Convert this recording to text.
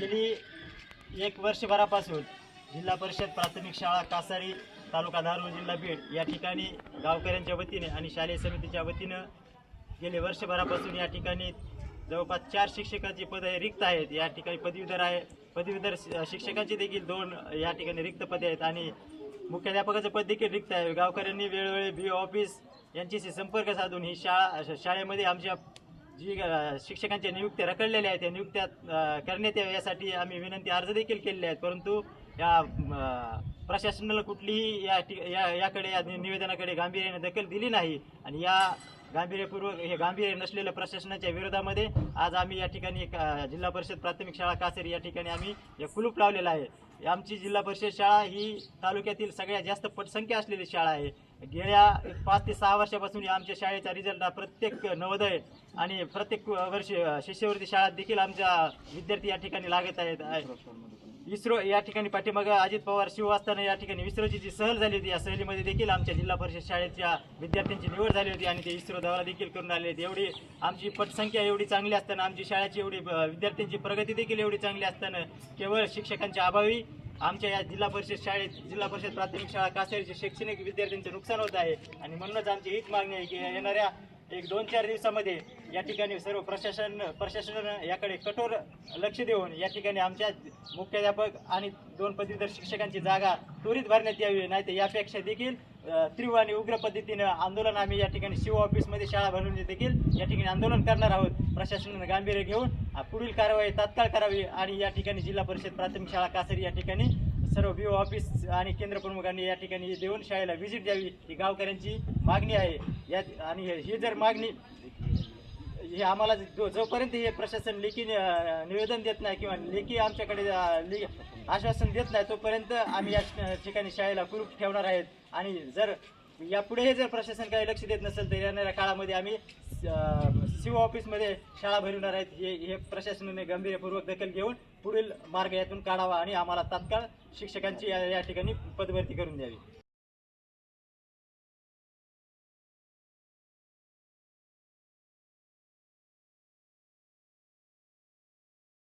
गेली एक वर्षभरापासून जिल्हा परिषद प्राथमिक शाळा कासारी तालुका धारूर जिल्हा बीड या ठिकाणी गावकऱ्यांच्या वतीने आणि शालेय समितीच्या वतीनं गेले वर्षभरापासून या ठिकाणी जवळपास चार शिक्षकांची पदे रिक्त आहेत. या ठिकाणी पदवीधर आहे. पदवीधर शिक्षकांची देखील दोन या ठिकाणी रिक्त पदे आहेत आणि मुख्याध्यापकाचं पद देखील रिक्त आहे. गावकऱ्यांनी वेळोवेळी बी ऑफिस यांच्याशी संपर्क साधून ही शाळा शाळेमध्ये आमच्या जी शिक्षकांच्या नियुक्त्या रखडलेल्या आहेत त्या नियुक्त्या करण्यात याव्या यासाठी आम्ही विनंती अर्ज देखील केलेले आहेत. परंतु या प्रशासनाला कुठलीही या ठिक- या याकडे या निवेदनाकडे गांभीर्याने दखल दिली नाही. आणि या गांभीर्यपूर्वक हे गांभीर्य नसलेल्या प्रशासनाच्या विरोधामध्ये आज आम्ही या ठिकाणी जिल्हा परिषद प्राथमिक शाळा कासेरी या ठिकाणी आम्ही हे कुलूप लावलेला आहे. आमची जिल्हा परिषद शाळा ही तालुक्यातील सगळ्यात जास्त पटसंख्या असलेली शाळा आहे. गेल्या पाच ते सहा वर्षापासून या आमच्या शाळेचा रिझल्ट हा प्रत्येक नवोदय आणि प्रत्येक वर्षी शिष्यवृत्ती शाळात देखील आमच्या विद्यार्थी या ठिकाणी लागत आहेत. इस्रो या ठिकाणी पाठीमागं अजित पवार शिव असताना या ठिकाणी. इस्रोची जी सहल झाली होती या सहलीमध्ये देखील आमच्या जिल्हा परिषद शाळेच्या विद्यार्थ्यांची निवड झाली होती आणि ते इस्रो दौरा देखील करून आले होते एवढी आमची पटसंख्या एवढी चांगली असताना आमची शाळेची एवढी विद्यार्थ्यांची प्रगती देखील एवढी चांगली असताना केवळ शिक्षकांच्या अभावी आमच्या या जिल्हा परिषद शाळेत जिल्हा परिषद प्राथमिक शाळा कासेरीचे शैक्षणिक विद्यार्थ्यांचे नुकसान होत आहे. आणि म्हणूनच आमची हीच मागणी आहे की येणाऱ्या एक दोन चार दिवसामध्ये या ठिकाणी सर्व प्रशासन प्रशासनानं याकडे कठोर लक्ष देऊन या ठिकाणी आमच्या मुख्याध्यापक आणि दोन पदवीधर शिक्षकांची जागा त्वरित भरण्यात यावी नाही तर यापेक्षा देखील तीव्र आणि उग्र पद्धतीनं आंदोलन आम्ही या ठिकाणी शिव ऑफिसमध्ये शाळा भरून देखील या ठिकाणी आंदोलन करणार आहोत. प्रशासनानं गांभीर्य घेऊन पुढील कारवाई तात्काळ करावी आणि या ठिकाणी जिल्हा परिषद प्राथमिक शाळा कासरी या ठिकाणी सर्व बी ऑफिस आणि केंद्र प्रमुखांनी या ठिकाणी देऊन शाळेला व्हिजिट द्यावी ही गावकऱ्यांची मागणी आहे. या आणि हे- ही जर मागणी हे आम्हाला जो- जोपर्यंत हे प्रशासन लेखी अं, निवेदन देत नाही किंवा लेखी आमच्याकडे अं, ले- आश्वासन देत नाही तोपर्यंत आम्ही या ठिकाणी शाळेला कुरूप ठेवणार आहेत. आणि जर यापुढेही जर प्रशासन काही लक्ष देत नसेल तर येणाऱ्या काळामध्ये आम्ही सीओ ऑफिसमध्ये शाळा भरवणार आहेत. हे हे प्रशासनाने गंभीरपूर्वक दखल घेऊन पुढील मार्ग यातून काढावा आणि आम्हाला तात्काळ शिक्षकांची या या ठिकाणी पदभरती करून द्यावी.